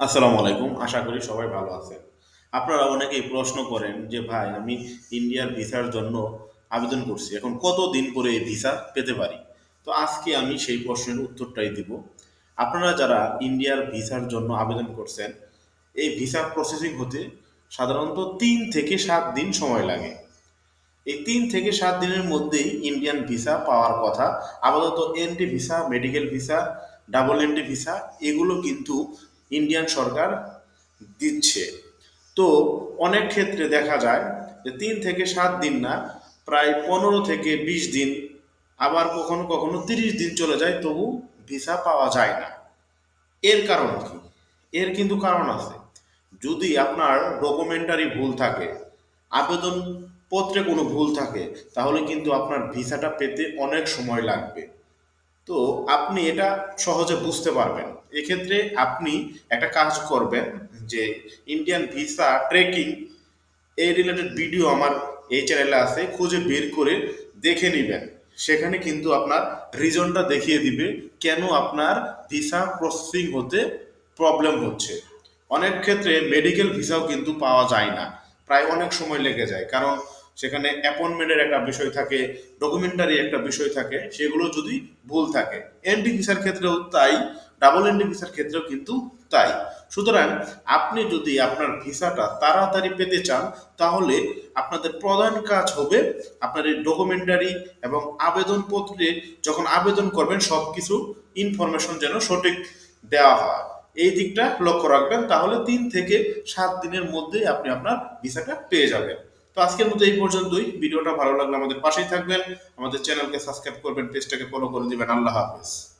আসসালামু আলাইকুম, আশা করি সবাই ভালো আছেন। আপনারা অনেকেই প্রশ্ন করেন যে, ভাই, আমি ইন্ডিয়ার ভিসার জন্য আবেদন করছি। এখন কত দিন করে এই ভিসা পেতে পারি? তো আজকে আমি সেই প্রশ্নের উত্তরটাই দিব। আপনারা যারা ইন্ডিয়ার ভিসার জন্য আবেদন করছেন, এই ভিসা প্রসেসিং হতে সাধারণত তিন থেকে সাত দিন সময় লাগে। এই তিন থেকে সাত দিনের মধ্যেই ইন্ডিয়ান ভিসা পাওয়ার কথা, আপাতত entry visa, medical visa, double entry visa, এগুলো কিন্তু ইন্ডিয়ান সরকার দিচ্ছে। তো অনেক ক্ষেত্রে দেখা যায় যে তিন থেকে সাত দিন না, প্রায় পনেরো থেকে বিশ দিন, আবার কখনো কখনো তিরিশ দিন চলে যায়, তবু ভিসা পাওয়া যায় না। এর কারণ কি? এর কিন্তু কারণ আছে। যদি আপনার ডকুমেন্টারি ভুল থাকে আবেদন পত্রে কোনো ভুল থাকে, তাহলে কিন্তু আপনার ভিসাটা পেতে অনেক সময় লাগবে। তো আপনি এটা সহজে বুঝতে পারবেন। এক্ষেত্রে আপনি একটা কাজ করবেন যে ইন্ডিয়ান ভিসা ট্রেকিং এই রিলেটেড ভিডিও আমার এই চ্যানেলে আছে, খুঁজে বের করে দেখে নেবেন। সেখানে কিন্তু আপনার রিজনটা দেখিয়ে দিবে কেন আপনার ভিসা প্রসেসিং হতে প্রবলেম হচ্ছে। অনেক ক্ষেত্রে মেডিকেল ভিসাও কিন্তু পাওয়া যায় না। প্রায় অনেক সময় লেগে যায়। কারণ সেখানে অ্যাপয়েন্টমেন্টের একটা বিষয় থাকে ডকুমেন্টারি একটা বিষয় থাকে, সেগুলো যদি ভুল থাকে। এনডি ভিসার ক্ষেত্রেও তাই ডাবল এনডি ভিসার ক্ষেত্রেও কিন্তু তাই। সুতরাং আপনি যদি আপনার ভিসাটা তাড়াতাড়ি পেতে চান, তাহলে আপনাদের প্রধান কাজ হবে আপনার এই ডকুমেন্টারি এবং আবেদনপত্রে যখন আবেদন করবেন সব কিছু ইনফরমেশন যেন সঠিক দেওয়া হয়। এই দিকটা লক্ষ্য রাখবেন, তাহলে তিন থেকে সাত দিনের মধ্যেই আপনি আপনার ভিসাটা পেয়ে যাবেন। তো আজকের মতো এই পর্যন্তই। ভিডিওটা ভালো লাগলে আমাদের পাশেই থাকবেন। আমাদের চ্যানেলকে সাবস্ক্রাইব করবেন, পেজটাকে ফলো করে দিবেন। আল্লাহ হাফেজ।